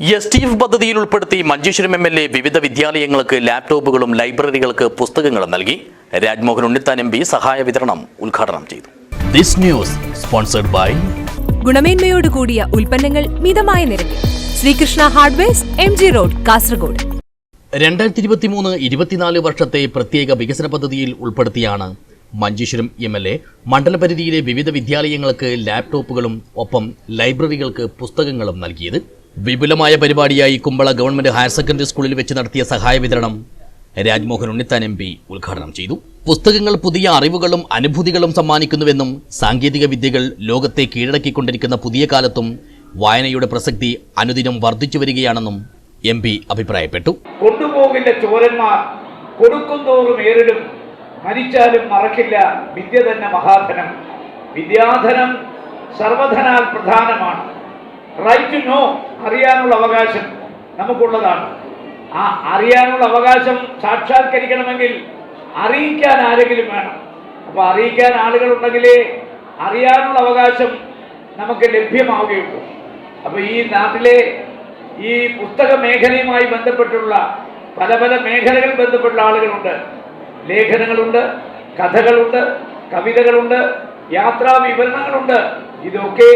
S T F പദ്ധതിയിൽ ഉൾപ്പെടുത്തി Manjeshwaram M L A വിവിധ വിദ്യാലയങ്ങൾക്ക് ലാപ്ടോപ്പുകളും ലൈബ്രറികൾക്ക് പുസ്തകങ്ങളും നൽകി. രാജ്മോഹൻ ഉണ്ണിത്താൻ എം പി സഹായ വിതരണം ഉദ്ഘാടനം ചെയ്തു. ദിസ് ന്യൂസ് സ്പോൺസർഡ് ബൈ ഗുണമേന്മയോട് കൂടിയ ഉൽപ്പന്നങ്ങൾ മിതമായ നിരക്കിൽ. Shrikrishna hardwares M G road Kasaragod. രണ്ടായിരത്തി ഇരുപത്തി മൂന്ന് ഇരുപത്തിനാല് വർഷത്തെ പ്രത്യേക വികസന പദ്ധതിയിൽ ഉൾപ്പെടുത്തിയാണ് മഞ്ചേശ്വരം എം എൽ എ മണ്ഡലപരിധിയിലെ വിവിധ വിദ്യാലയങ്ങൾക്ക് ലാപ്ടോപ്പുകളും ഒപ്പം ലൈബ്രറികൾക്ക് പുസ്തകങ്ങളും നൽകിയത്. വിപുലമായ പരിപാടിയായി കുമ്പള ഗവൺമെന്റ് ഹയർ സെക്കൻഡറി സ്കൂളിൽ വെച്ച് നടത്തിയ സഹായ വിതരണം രാജ്മോഹൻ ഉണ്ണിത്താൻ എം പി ഉദ്ഘാടനം ചെയ്തു. പുസ്തകങ്ങൾ പുതിയ അറിവുകളും അനുഭൂതികളും സമ്മാനിക്കുന്നുവെന്നും സാങ്കേതിക വിദ്യകൾ ലോകത്തെ കീഴടക്കിക്കൊണ്ടിരിക്കുന്ന പുതിയ കാലത്തും വായനയുടെ പ്രസക്തി അനുദിനം വർദ്ധിച്ചു വരികയാണെന്നും എം പി അഭിപ്രായപ്പെട്ടു. കൊണ്ടുപോകില്ല ചോരന്മാർ. കൊടുക്കുന്തോറും ഏറിടും. മരിച്ചാലും മറക്കില്ല. വിദ്യ തന്നെ മഹാധനം. വിദ്യാധനം സർവധനാൽ പ്രധാനമാണ്. റൈറ്റ് ടു നോ അറിയാനുള്ള അവകാശം നമുക്കുള്ളതാണ്. ആ അറിയാനുള്ള അവകാശം സാക്ഷാത്കരിക്കണമെങ്കിൽ അറിയിക്കാൻ ആരെങ്കിലും വേണം. അപ്പോൾ അറിയിക്കാൻ ആളുകളുണ്ടെങ്കിലേ അറിയാനുള്ള അവകാശം നമുക്ക് ലഭ്യമാവുകയുള്ളൂ. അപ്പോൾ ഈ നാട്ടിലെ ഈ പുസ്തക മേഖലയുമായി ബന്ധപ്പെട്ടുള്ള പല പല മേഖലകൾ ബന്ധപ്പെട്ടുള്ള ആളുകളുണ്ട്. ലേഖനങ്ങളുണ്ട് കഥകളുണ്ട് കവിതകളുണ്ട് യാത്രാ വിവരണങ്ങളുണ്ട് ഇതൊക്കെ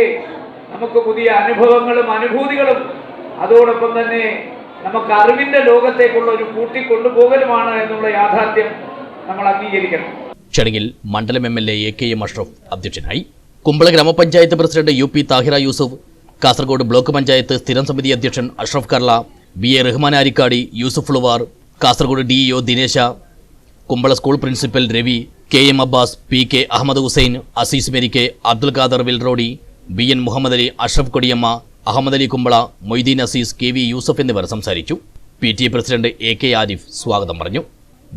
നമുക്ക് പുതിയ അനുഭവങ്ങളും അനുഭൂതികളും അതോടൊപ്പം തന്നെ നമുക്ക് അറിവിന്റെ ലോകത്തേക്കുള്ള ഒരു കൂട്ടിക്കൊണ്ടുപോകലുമാണ് എന്നുള്ള യാഥാർത്ഥ്യം നമ്മൾ അംഗീകരിക്കണം. ചടങ്ങിൽ മണ്ഡലം M L A A K M Ashraf അധ്യക്ഷനായി കുമ്പള ഗ്രാമപഞ്ചായത്ത് president U P Thahira Yusuf Kasaragod block panchayat സ്ഥിരം സമിതി അധ്യക്ഷൻ Ashraf Karla B A Rahman Arikkadi Yusuf Luvar Kasaragod D EO Dinesha Kumbla school principal Ravi K M Abbas P K Ahmed Hussain Aziz Merikke Abdul Khader Vilrody B N Muhammad Ali Ashraf Kodiyamma Ahmed Ali Kumbla Moideen Aziz K V Yusuf എന്നിവർ സംസാരിച്ചു. P T A president A K Arif സ്വാഗതം പറഞ്ഞു.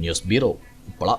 News bureau Kumbla